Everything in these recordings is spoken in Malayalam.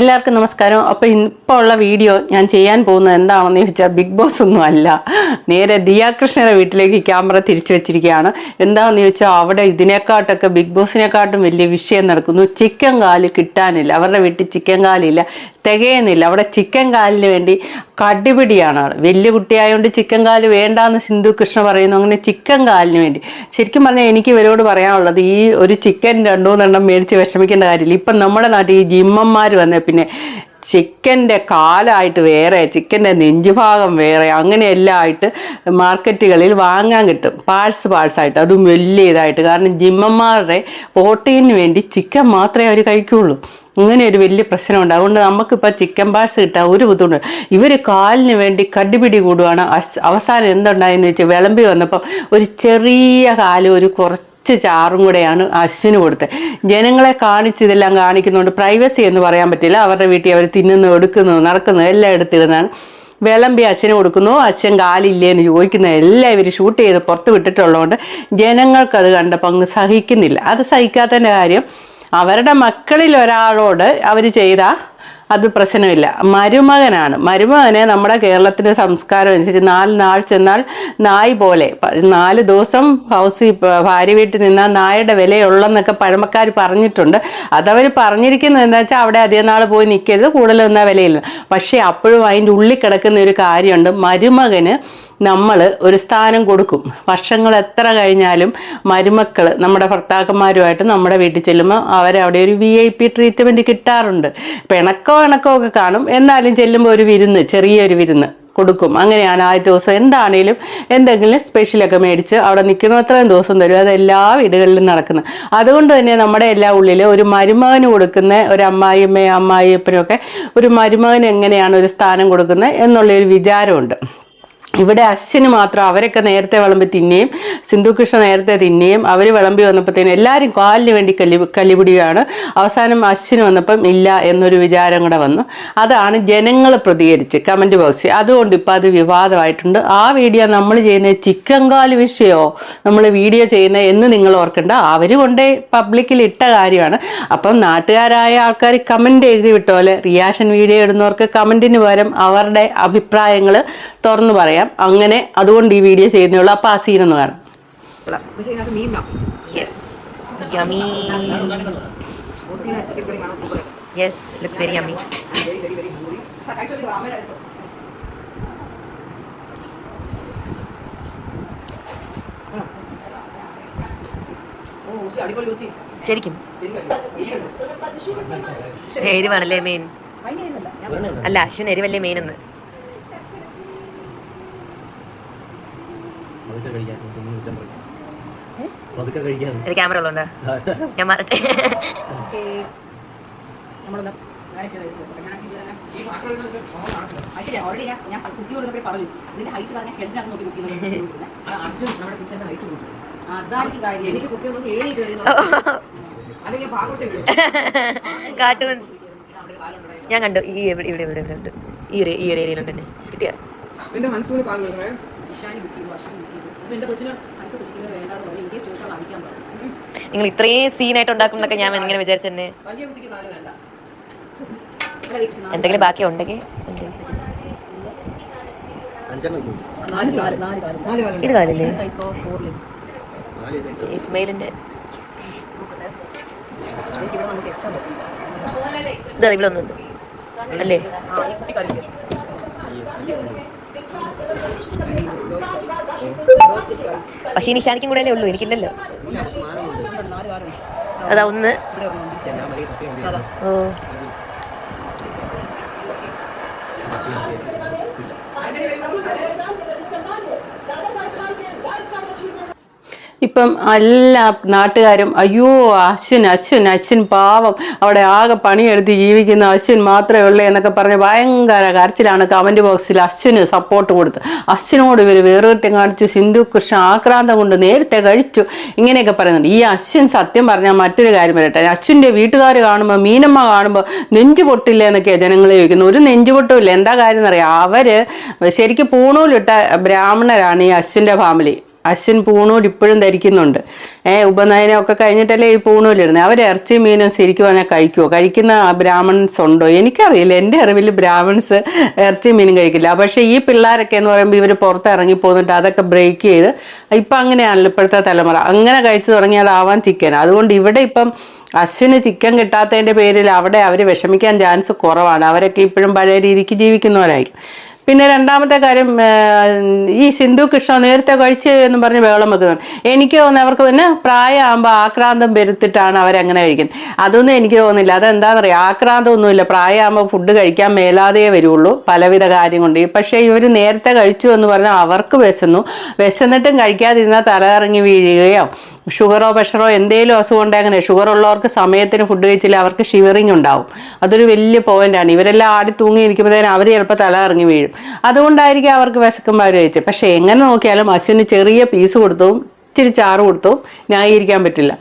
എല്ലാവർക്കും നമസ്കാരം. അപ്പോൾ ഇപ്പോൾ ഉള്ള വീഡിയോ ഞാൻ ചെയ്യാൻ പോകുന്നത് എന്താണെന്ന് ചോദിച്ചാൽ ബിഗ് ബോസ് ഒന്നും അല്ല. നേരെ ദിയാകൃഷ്ണയുടെ വീട്ടിലേക്ക് ക്യാമറ തിരിച്ചു വെച്ചിരിക്കുകയാണ്. എന്താണെന്ന് ചോദിച്ചാൽ അവിടെ ഇതിനെക്കാട്ടൊക്കെ ബിഗ് ബോസിനെക്കാട്ടും വലിയ വിഷയം നടക്കുന്നു. ചിക്കൻ കാൽ കിട്ടാനില്ല. അവരുടെ വീട്ടിൽ ചിക്കൻ കാലില്ല. തികയുന്നില്ല. അവിടെ ചിക്കൻ കാലിന് വേണ്ടി കടിപിടിയാണ് വലിയ കുട്ടിയായതുകൊണ്ട് ചിക്കൻ കാൽ വേണ്ടാന്ന് സിന്ധു കൃഷ്ണ പറയുന്നു. അങ്ങനെ ചിക്കൻ കാലിന് വേണ്ടി. ശരിക്കും പറഞ്ഞാൽ എനിക്ക് ഇവരോട് പറയാനുള്ളത് ഈ ഒരു ചിക്കൻ രണ്ടു മൂന്നെണ്ണം മേടിച്ച് വിഷമിക്കേണ്ട കാര്യമില്ല. ഇപ്പം നമ്മുടെ നാട്ടിൽ ഈ ജിമ്മന്മാർ വന്ന പിന്നെ ചിക്കന്റെ കാലായിട്ട് വേറെ ചിക്കന്റെ നെഞ്ചുഭാഗം വേറെ അങ്ങനെയെല്ലാം ആയിട്ട് മാർക്കറ്റുകളിൽ വാങ്ങാൻ കിട്ടും. പാഴ്സ് പാഴ്സായിട്ട് അതും വലിയ ഇതായിട്ട്. കാരണം ജിമ്മന്മാരുടെ പ്രോട്ടീന് വേണ്ടി ചിക്കൻ മാത്രമേ അവർ കഴിക്കുകയുള്ളൂ ഇങ്ങനെ ഒരു വലിയ പ്രശ്നമുണ്ട്. അതുകൊണ്ട് നമുക്കിപ്പോൾ ചിക്കൻ പാഴ്സ് കിട്ടാൻ ഒരു ബുദ്ധിമുട്ട് ഇവർ കാലിന് വേണ്ടി കടിപിടി അസ്- അവസാനം എന്തുണ്ടായെന്ന് വെച്ചാൽ വിളമ്പി വന്നപ്പോൾ ഒരു ചെറിയ കാൽ ഒരു കുറച്ച് കുറച്ച് ചാറും കൂടെയാണ് അശ്വിന് കൊടുത്തത്. ജനങ്ങളെ കാണിച്ച് ഇതെല്ലാം കാണിക്കുന്നുണ്ട് പ്രൈവസി എന്ന് പറയാൻ പറ്റില്ല. അവരുടെ വീട്ടിൽ അവർ തിന്നുന്നു എടുക്കുന്നു നടക്കുന്നു എല്ലാം എടുത്തിരുന്നാണ് വിളമ്പി അച്ഛന് കൊടുക്കുന്നു. അച്ഛൻ കാലില്ലേ എന്ന് ചോദിക്കുന്ന. എല്ലാം ഇവർ ഷൂട്ട് ചെയ്ത് പുറത്ത് വിട്ടിട്ടുള്ളതുകൊണ്ട് ജനങ്ങൾക്കത് കണ്ടപ്പോൾ അങ്ങ് സഹിക്കുന്നില്ല. അത് സഹിക്കാത്തതിന്റെ കാര്യം അവരുടെ മക്കളിൽ ഒരാളോട് അവർ ചെയ്ത അത് പ്രശ്നമില്ല. മരുമകനാണ്. മരുമകനെ നമ്മുടെ കേരളത്തിന്റെ സംസ്കാരം അനുസരിച്ച് നാല് നാൾ ചെന്നാൽ നായ് പോലെ. നാല് ദിവസം ഹൗസിൽ ഭാര്യ വീട്ടിൽ നിന്നാൽ നായയുടെ വിലയുള്ളെന്നൊക്കെ പഴമക്കാർ പറഞ്ഞിട്ടുണ്ട്. അതവർ പറഞ്ഞിരിക്കുന്നത് എന്താ വെച്ചാൽ അവിടെ അധികം നാൾ പോയി നിൽക്കരുത് കൂടുതലൊന്നും വിലയില്ല. പക്ഷേ അപ്പോഴും അതിന്റെ ഉള്ളിൽ കിടക്കുന്ന ഒരു കാര്യമുണ്ട്. മരുമകന് നമ്മൾ ഒരു സ്ഥാനം കൊടുക്കും. വർഷങ്ങൾ എത്ര കഴിഞ്ഞാലും മരുമക്കൾ നമ്മുടെ ഭർത്താക്കന്മാരുമായിട്ട് നമ്മുടെ വീട്ടിൽ ചെല്ലുമ്പോൾ അവരവിടെ ഒരു വി ഐ പി ട്രീറ്റ്മെന്റ് കിട്ടാറുണ്ട്. പിണക്കോ ഇണക്കോ ഒക്കെ കാണും. എന്നാലും ചെല്ലുമ്പോൾ ഒരു വിരുന്ന് ചെറിയൊരു വിരുന്ന് കൊടുക്കും. അങ്ങനെയാണ് ആദ്യ ദിവസം എന്താണേലും എന്തെങ്കിലും സ്പെഷ്യലൊക്കെ മേടിച്ച് അവിടെ നിൽക്കുന്ന. അത്രയും ദിവസം തരും. അത് എല്ലാ വീടുകളിലും നടക്കുന്നത് അതുകൊണ്ട് തന്നെ നമ്മുടെ എല്ലാ ഉള്ളിലും ഒരു മരുമകന് കൊടുക്കുന്ന ഒരു അമ്മായിയമ്മയും അമ്മായിയപ്പനും ഒക്കെ ഒരു മരുമകൻ എങ്ങനെയാണ് ഒരു സ്ഥാനം കൊടുക്കുന്നത് എന്നുള്ളൊരു വിചാരമുണ്ട്. ഇവിടെ അശ്വിന് മാത്രം അവരൊക്കെ നേരത്തെ വിളമ്പി തിന്നുകയും സിന്ധുകൃഷ്ണ നേരത്തെ തിന്നുകയും അവർ വിളമ്പി വന്നപ്പോഴത്തേനും എല്ലാവരും കാലിന് വേണ്ടി കല്ലി കല്ലിപിടിയാണ്. അവസാനം അശ്വിന് വന്നപ്പം ഇല്ല എന്നൊരു വിചാരം കൂടെ വന്നു. അതാണ് ജനങ്ങൾ പ്രതികരിച്ച് കമന്റ് ബോക്സിൽ. അതുകൊണ്ട് ഇപ്പോൾ അത് വിവാദമായിട്ടുണ്ട്. ആ വീഡിയോ നമ്മൾ ചെയ്യുന്ന ചിക്കൻ കാൽ വിഷയമോ നമ്മൾ വീഡിയോ ചെയ്യുന്ന എന്ന് നിങ്ങൾ ഓർക്കേണ്ട. അവർ കൊണ്ടേ പബ്ലിക്കിൽ ഇട്ട കാര്യമാണ്. അപ്പം നാട്ടുകാരായ ആൾക്കാർ കമന്റ് എഴുതി വിട്ടോലെ റിയാക്ഷൻ വീഡിയോ ഇടുന്നവർക്ക് കമന്റിന് പകരം അവരുടെ അഭിപ്രായങ്ങൾ തുറന്നു പറയാം. അങ്ങനെ അതുകൊണ്ട് ഈ വീഡിയോ ചെയ്യുന്നുള്ളു അപ്പോൾ ആ സീൻ ഒന്ന് കാണാം. yummy. വെരി ഓസി ശരിക്കും. എരിവാണല്ലേ മെയിൻ അല്ല അശ്വിൻ എരിവല്ലേ മെയിൻ എന്ന് പതുക്കെ കഴിക്കാൻ ഒന്നും കുറ്റം പറയും പതുക്കെ കഴിക്കാൻ ഒരു ക്യാമറ ഉള്ളതുകൊണ്ട് ഞാൻ മാറട്ടെ. ഞാൻ കുത്തി പറഞ്ഞു. ഇതിന്റെ ഹൈറ്റ് പറഞ്ഞാൽ ഹെഡിനകത്ത് നോക്കി കുത്തി നോക്കുന്നത് അർജുൻ നമ്മുടെ കിച്ചന്റെ ഹൈറ്റ് കൂട്ടും കാർട്ടൂൺസ് ഞാൻ കണ്ടു. ഈ ഇവിടെ ഇവിടെ ഇവിടെ ഇവിടെ ഉണ്ട്. ഈ ഒരു ഈ ഒരു ഏരിയയിലുണ്ട് തന്നെ കിട്ടിയ? പറഞ്ഞു നിങ്ങൾ ഇത്രയും സീനായിട്ട് ഉണ്ടാക്കുന്നൊക്കെ ഞാൻ ഇങ്ങനെ വിചാരിച്ചെന്നെ വലിയ കുട്ടിക്ക് നാല് വേണ്ട. എന്തെങ്കിലും ബാക്കി ഉണ്ടെങ്കിൽ ഇത് കാലില്ലേ? ഇസ്മയിലിന്റെ ഇതാ ഇവിടെ അല്ലേ? ആ പക്ഷേ ഇനി ശാനിക്കും കൂടെ അല്ലേ ഉള്ളൂ? എനിക്കില്ലല്ലോ. അതാ ഒന്ന്. ഓ. ഇപ്പം എല്ലാ നാട്ടുകാരും അയ്യോ അശ്വിൻ അശ്വിൻ അശ്വിൻ പാവം. അവിടെ ആകെ പണിയെടുത്ത് ജീവിക്കുന്ന അശ്വിൻ മാത്രമേ ഉള്ളൂ എന്നൊക്കെ പറഞ്ഞ് ഭയങ്കര കരച്ചിലാണ് കമന്റ് ബോക്സിൽ അശ്വിന് സപ്പോർട്ട് കൊടുത്ത്. അശ്വിനോട് ഇവർ വേറൊരുത്തം കാണിച്ചു. സിന്ധു കൃഷ്ണ ആക്രാന്തം കൊണ്ട് നേരത്തെ കഴിച്ചു. ഇങ്ങനെയൊക്കെ പറയുന്നുണ്ട്. ഈ അശ്വിൻ സത്യം പറഞ്ഞാൽ മറ്റൊരു കാര്യം വരട്ടെ അശ്വിന്റെ വീട്ടുകാർ കാണുമ്പോൾ മീനമ്മ കാണുമ്പോൾ നെഞ്ചു പൊട്ടില്ല എന്നൊക്കെയാണ് ജനങ്ങൾ ചോദിക്കുന്നത്. ഒരു നെഞ്ചു പൊട്ടുമില്ല എന്താ കാര്യം എന്നറിയാം. അവർ ശരിക്കും പൂണൂലിട്ട ബ്രാഹ്മണരാണ് ഈ അശ്വിന്റെ ഫാമിലി അശ്വിൻ പൂണൂൽ ഇപ്പോഴും ധരിക്കുന്നുണ്ട്. ഏഹ് ഉപനയനമൊക്കെ കഴിഞ്ഞിട്ടല്ലേ ഈ പൂണൂലിടുന്നത് അവർ ഇറച്ചി മീനും ശരിക്കും പറഞ്ഞാൽ കഴിക്കുമോ കഴിക്കുന്ന ബ്രാഹ്മൺസ് ഉണ്ടോ? എനിക്കറിയില്ല. എന്റെ അറിവിൽ ബ്രാഹ്മൺസ് ഇറച്ചി മീനും കഴിക്കില്ല. പക്ഷേ ഈ പിള്ളേരൊക്കെ എന്ന് പറയുമ്പോൾ ഇവർ പുറത്ത് ഇറങ്ങി പോന്നിട്ട് അതൊക്കെ ബ്രേക്ക് ചെയ്ത് ഇപ്പം അങ്ങനെയാണല്ലോ ഇപ്പോഴത്തെ തലമുറ. അങ്ങനെ കഴിച്ചു തുടങ്ങിയാൽ ആവാൻ ചിക്കൻ അതുകൊണ്ട് ഇവിടെ ഇപ്പം അശ്വിന് ചിക്കൻ കിട്ടാത്തതിന്റെ പേരിൽ അവിടെ അവർ വിഷമിക്കാൻ ചാൻസ് കുറവാണ്. അവരൊക്കെ ഇപ്പോഴും പഴയ രീതിക്ക് ജീവിക്കുന്നവരായിരിക്കും. പിന്നെ രണ്ടാമത്തെ കാര്യം ഈ സിന്ധു കൃഷ്ണ നേരത്തെ കഴിച്ച് എന്ന് പറഞ്ഞ് ബഹളം വെക്കുന്നുണ്ട് എനിക്ക് തോന്നുന്നു അവർക്ക് പിന്നെ പ്രായമാകുമ്പോൾ ആക്രാന്തം വരുത്തിട്ടാണ് അവരങ്ങനെ കഴിക്കുന്നത്. അതൊന്നും എനിക്ക് തോന്നുന്നില്ല. അതെന്താണെന്നറിയാം ആക്രാന്തം ഒന്നുമില്ല പ്രായമാകുമ്പോൾ ഫുഡ് കഴിക്കാൻ മേലാതെ വരുള്ളൂ. പലവിധ കാര്യം കൊണ്ട് പക്ഷേ ഇവർ നേരത്തെ കഴിച്ചു എന്ന് പറഞ്ഞാൽ അവർക്ക് വിശന്നു. വിശന്നിട്ടും കഴിക്കാതിരുന്നാൽ തലകറങ്ങി വീഴുകയോ ഷുഗറോ പ്രഷറോ എന്തെങ്കിലും അസുഖം അങ്ങനെ ഷുഗർ ഉള്ളവർക്ക് സമയത്തിന് ഫുഡ് കഴിച്ചില്ല അവർക്ക് ഷിവറിങ് ഉണ്ടാവും. അതൊരു വലിയ പോയിന്റാണ് ഇവരെല്ലാം ആടി തൂങ്ങി ഇരിക്കുമ്പോഴത്തേനും അവർ ചിലപ്പോൾ തല ഇറങ്ങി വീഴും. അതുകൊണ്ടായിരിക്കും അവർക്ക് വിശക്കുമ്പോൾ അവർ കഴിച്ചത്. പക്ഷേ എങ്ങനെ നോക്കിയാലും അശ്വിന് ചെറിയ പീസ് കൊടുത്തും ഇച്ചിരി ചാറ് കൊടുത്തും ന്യായീകരിക്കാൻ പറ്റില്ല.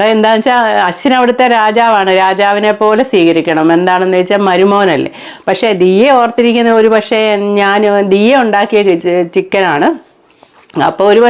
അതെന്താണെന്ന് വെച്ചാൽ അശ്വിൻ അവിടുത്തെ രാജാവാണ്. രാജാവിനെ പോലെ സ്വീകരിക്കണം. എന്താണെന്ന് വെച്ചാൽ മരുമോനല്ലേ. പക്ഷേ ദിയെ ഓർത്തിരിക്കുന്ന ഒരു പക്ഷേ ഞാൻ ദിയെ ഉണ്ടാക്കിയ ചിക്കനാണ്. അപ്പോൾ ഒരു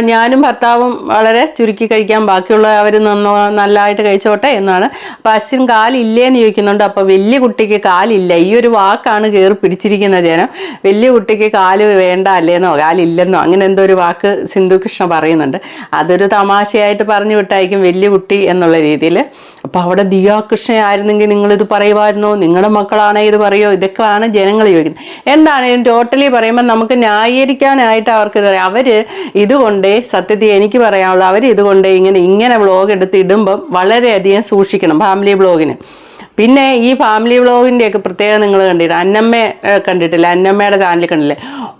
ഞാനും ഭർത്താവും വളരെ ചുരുക്കി കഴിക്കാൻ ബാക്കിയുള്ള അവർ നന്നോ നല്ലതായിട്ട് കഴിച്ചോട്ടെ എന്നാണ്. അപ്പോൾ അശ്വിൻ കാലില്ലേന്ന് ചോദിക്കുന്നുണ്ട്. അപ്പോൾ വലിയ കുട്ടിക്ക് കാലില്ല. ഈ ഒരു വാക്കാണ് കയറി പിടിച്ചിരിക്കുന്ന ജനം. വലിയ കുട്ടിക്ക് കാൽ വേണ്ട അല്ലേന്നോ? കാലില്ലെന്നോ? അങ്ങനെ എന്തോ ഒരു വാക്ക് സിന്ധു കൃഷ്ണ പറയുന്നുണ്ട്. അതൊരു തമാശയായിട്ട് പറഞ്ഞു വിട്ടായിരിക്കും വലിയ കുട്ടി എന്നുള്ള രീതിയിൽ അപ്പോൾ അവിടെ ദിയാകൃഷ്ണ ആയിരുന്നെങ്കിൽ നിങ്ങളിത് പറയുമായിരുന്നോ? നിങ്ങളുടെ മക്കളാണേ ഇത് പറയോ ഇതൊക്കെയാണ് ജനങ്ങൾ ചോദിക്കുന്നത്. എന്താണ്? ടോട്ടലി പറയുമ്പോൾ നമുക്ക് ന്യായീകരിക്കാനായിട്ട് അവർക്ക് ഇത് അറിയാം അവർ ഇതുകൊണ്ട് സത്യത്തിൽ എനിക്ക് പറയാനുള്ളത് അവർ ഇതുകൊണ്ട് ഇങ്ങനെ ഇങ്ങനെ വ്ളോഗ് എടുത്ത് ഇടുമ്പം വളരെയധികം സൂക്ഷിക്കണം ഫാമിലി വ്ളോഗിന് പിന്നെ ഈ ഫാമിലി വ്ളോഗിന്റെയൊക്കെ പ്രത്യേകത നിങ്ങൾ കണ്ടില്ല? അന്നമ്മ കണ്ടിട്ടില്ല? അന്നമ്മയുടെ ചാനൽ കണ്ടില്ലേ?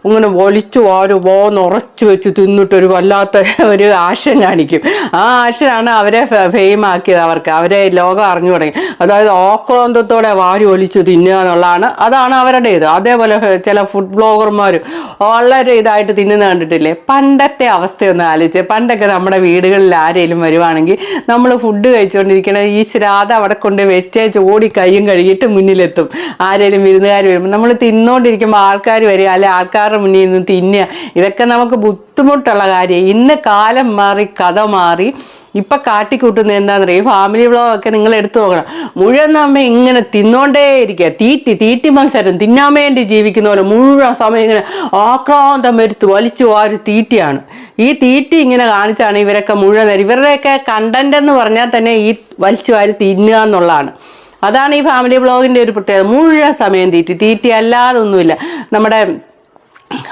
ഇങ്ങനെ ഒളിച്ചു ആരും വോ നിറച്ചു വെച്ച് തിന്നിട്ട് ഒരു വല്ലാത്ത ഒരു ആശം കാണിക്കും. ആ ആശനാണ് അവരെ ഫെയിം ആക്കിയത് അവർക്ക്. അവരെ ലോകം അറിഞ്ഞു തുടങ്ങി. അതായത് ഓക്കോന്തത്തോടെ വാരി ഒലിച്ചു തിന്നുക എന്നുള്ളതാണ്. അതാണ് അവരുടെ ഇത് അതേപോലെ ചില ഫുഡ് ബ്ലോഗർമാർ വളരെ ഇതായിട്ട് തിന്നുന്ന കണ്ടിട്ടില്ലേ? പണ്ടത്തെ അവസ്ഥയൊന്ന് ആലോചിച്ച്. പണ്ടൊക്കെ നമ്മുടെ വീടുകളിൽ ആരെങ്കിലും വരുവാണെങ്കിൽ നമ്മൾ ഫുഡ് കഴിച്ചുകൊണ്ടിരിക്കണ ഈ ശ്രാദ്ധ അവിടെ കൊണ്ട് വെച്ചേച്ച് ഓടി കൈയും കഴുകിയിട്ട് മുന്നിലെത്തും. ആരെങ്കിലും വിരുന്നുകാർ വരുമ്പോൾ നമ്മൾ തിന്നോണ്ടിരിക്കുമ്പോൾ ആൾക്കാർ വരിക അല്ലെ ആൾക്കാരുടെ മുന്നിൽ നിന്ന് തിന്നുക. ഇതൊക്കെ നമുക്ക് ബുദ്ധിമുട്ടുള്ള കാര്യം. ഇന്ന് കാലം മാറി കഥ മാറി. ഇപ്പൊ കാട്ടിക്കൂട്ടുന്ന എന്താണെന്ന് ഈ ഫാമിലി വ്ളോഗ് ഒക്കെ നിങ്ങൾ എടുത്തു നോക്കണം. മുഴുവൻ നമ്മ ഇങ്ങനെ തിന്നോണ്ടേ ഇരിക്കുക തീറ്റി തീറ്റി മത്സരം. തിന്നാൻ വേണ്ടി ജീവിക്കുന്ന പോലെ മുഴുവൻ സമയം ഇങ്ങനെ ആക്രാന്തം വരുത്തു വലിച്ചു ആ ഒരു തീറ്റിയാണ്. ഈ തീറ്റി ഇങ്ങനെ കാണിച്ചാണ് ഇവരൊക്കെ മുഴുവൻ ഇവരുടെയൊക്കെ കണ്ടന്റ് എന്ന് പറഞ്ഞാൽ തന്നെ ഈ വലിച്ചു വാരി തിന്നുക എന്നുള്ളതാണ്. അതാണ് ഈ ഫാമിലി ബ്ലോഗിന്റെ ഒരു പ്രത്യേകത. മുഴുവൻ സമയം തീറ്റി. തീറ്റി അല്ലാതെ ഒന്നുമില്ല. നമ്മുടെ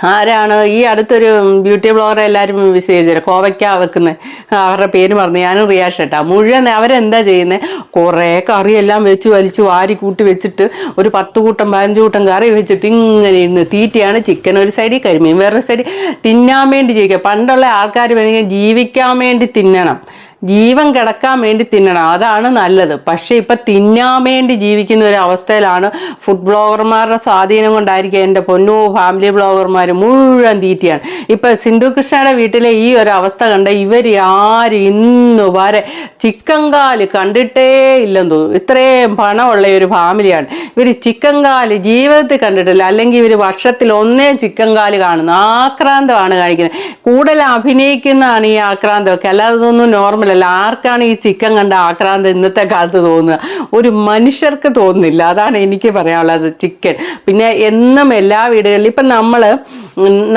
ആരാണ് ഈ അടുത്തൊരു ബ്യൂട്ടി ബ്ലോഗറെ എല്ലാവരും വിശേഷിച്ചത് കോവയ്ക്ക വെക്കുന്നത് അവരുടെ പേര് പറഞ്ഞു ഞാനും റിയാഷ് ഏട്ടാ മുഴുവൻ അവരെന്താ ചെയ്യുന്നത് കുറേ കറിയെല്ലാം വെച്ച് വലിച്ച് വാരി കൂട്ടി വെച്ചിട്ട് ഒരു പത്ത് കൂട്ടം പതിനഞ്ച് കൂട്ടം കറി വെച്ചിട്ട് ഇങ്ങനെ ഇരുന്ന് തീറ്റയാണ് ചിക്കൻ ഒരു സൈഡിൽ കരിമീൻ വേറൊരു സൈഡിൽ. തിന്നാൻ വേണ്ടി ജീവിക്കുക. പണ്ടുള്ള ആൾക്കാർ വേണമെങ്കിൽ ജീവിക്കാൻ വേണ്ടി തിന്നണം. ജീവൻ കിടക്കാൻ വേണ്ടി തിന്നണം. അതാണ് നല്ലത്. പക്ഷേ ഇപ്പം തിന്നാൻ വേണ്ടി ജീവിക്കുന്ന ഒരു അവസ്ഥയിലാണ് ഫുഡ് ബ്ലോഗർമാരുടെ സ്വാധീനം കൊണ്ടായിരിക്കും എന്റെ പൊന്നു ഫാമിലി ബ്ലോഗർമാർ മുഴുവൻ തീറ്റിയാണ്. ഇപ്പം സിന്ധു കൃഷ്ണയുടെ വീട്ടിലെ ഈ ഒരു അവസ്ഥ കണ്ട ഇവർ ആര് ഇന്ന് വരെ ചിക്കൻ കാൽ കണ്ടിട്ടേ ഇല്ലെന്ന് തോന്നുന്നു. ഇത്രയും പണമുള്ള ഒരു ഫാമിലിയാണ്. ഇവർ ചിക്കൻ കാൽ ജീവിതത്തിൽ കണ്ടിട്ടില്ല. അല്ലെങ്കിൽ ഇവർ വർഷത്തിൽ ഒന്നേ ചിക്കൻ കാൽ കാണുന്നു ആക്രാന്തമാണ് കാണിക്കുന്നത്. കൂടുതൽ അഭിനയിക്കുന്നതാണ് ഈ ആക്രാന്തമൊക്കെ. അല്ലാതെ ഇതൊന്നും നോർമൽ അല്ല ആർക്കാണ് ഈ ചിക്കൻ കണ്ട ആക്രാന്തം ഇന്നത്തെ കാലത്ത് തോന്നുക ഒരു മനുഷ്യർക്ക് തോന്നുന്നില്ല. അതാണ് എനിക്ക് പറയാനുള്ളത് ചിക്കൻ. പിന്നെ എന്നും എല്ലാ വീടുകളിലും ഇപ്പം നമ്മൾ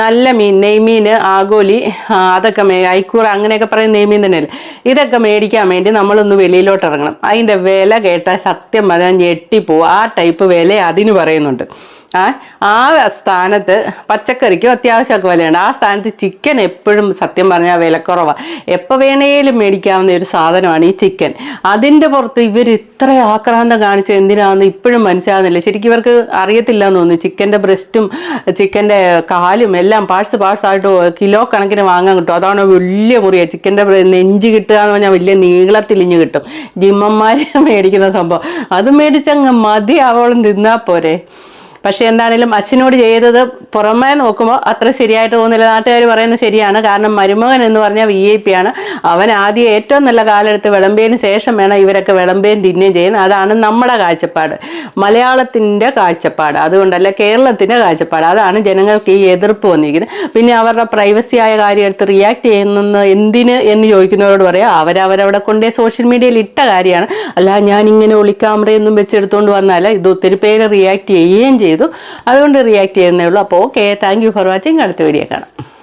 നല്ല മീൻ നെയ്മീൻ ആഗോലി അതൊക്കെ മേ ഐക്കൂറ അങ്ങനെയൊക്കെ പറയുന്ന നെയ്മീൻ തന്നെയല്ലേ? ഇതൊക്കെ മേടിക്കാൻ വേണ്ടി നമ്മളൊന്ന് വെളിയിലോട്ട് ഇറങ്ങണം അതിന്റെ വില കേട്ടാൽ സത്യം പറഞ്ഞാൽ ഞെട്ടിപ്പോവും. ആ ടൈപ്പ് വില അതിന് പറയുന്നുണ്ട്. ആ സ്ഥാനത്ത് പച്ചക്കറിക്കും അത്യാവശ്യമൊക്കെ വിലയുണ്ട്. ആ സ്ഥാനത്ത് ചിക്കൻ എപ്പോഴും സത്യം പറഞ്ഞാൽ വിലക്കുറവാണ് എപ്പോൾ വേണേലും മേടിക്കാവുന്ന ഒരു സാധനമാണ് ഈ ചിക്കൻ അതിന്റെ പുറത്ത് ഇവർ ഇത്ര ആക്രാന്തം കാണിച്ച് എന്തിനാണെന്ന് ഇപ്പോഴും മനസ്സിലാകുന്നില്ല ശരിക്കും ഇവർക്ക് അറിയത്തില്ല എന്ന് തോന്നുന്നു. ചിക്കന്റെ ബ്രസ്റ്റും ചിക്കന്റെ കാലും എല്ലാം പാഴ്സ് പാഴ്സായിട്ട് കിലോ കണക്കിന് വാങ്ങാൻ കിട്ടും. അതാണ് വലിയ മുറിയാണ് ചിക്കന്റെ നെഞ്ച് കിട്ടുക എന്ന് പറഞ്ഞാൽ വലിയ നീളത്തിലിഞ്ഞ് കിട്ടും. ജിമ്മന്മാർ മേടിക്കുന്ന സംഭവം. അത് മേടിച്ചങ്ങ് മതി അവളും തിന്നാൽ പോരെ. പക്ഷേ എന്താണേലും അച്ഛനോട് ചെയ്തത് പുറമേ നോക്കുമ്പോൾ അത്ര ശരിയായിട്ട് തോന്നുന്നില്ല. നാട്ടുകാർ പറയുന്നത് ശരിയാണ്. കാരണം മരുമകൻ എന്ന് പറഞ്ഞാൽ വി ഐ പി ആണ്. അവൻ ആദ്യം ഏറ്റവും നല്ല കാലെടുത്ത് വിളമ്പേന് ശേഷം വേണം ഇവരൊക്കെ വിളമ്പേയും തിന്നുകയും ചെയ്യുന്നത്. അതാണ് നമ്മുടെ കാഴ്ചപ്പാട്. മലയാളത്തിന്റെ കാഴ്ചപ്പാട്. അതുകൊണ്ടല്ല കേരളത്തിന്റെ കാഴ്ചപ്പാട്. അതാണ് ജനങ്ങൾക്ക് ഈ എതിർപ്പ് വന്നിരിക്കുന്നത്. പിന്നെ അവരുടെ പ്രൈവസി ആയ കാര്യം എടുത്ത് റിയാക്ട് ചെയ്യുന്ന എന്തിന് എന്ന് ചോദിക്കുന്നവരോട് പറയാം. അവരവരവിടെ കൊണ്ടേ സോഷ്യൽ മീഡിയയിൽ ഇട്ട കാര്യമാണ്. അല്ല ഞാൻ ഇങ്ങനെ ഒളിക്യാമറയൊന്നും വെച്ചെടുത്തുകൊണ്ട് വന്നല്ല ഇത് ഒത്തിരി പേര് റിയാക്ട് ചെയ്യുകയും ചെയ്തു. അതുകൊണ്ട് റിയാക്ട് ചെയ്യുന്നേ ഉള്ളൂ. അപ്പോൾ ഓക്കെ താങ്ക് ഫോർ വാച്ചിങ് അടുത്ത വീഡിയോ കാണാം.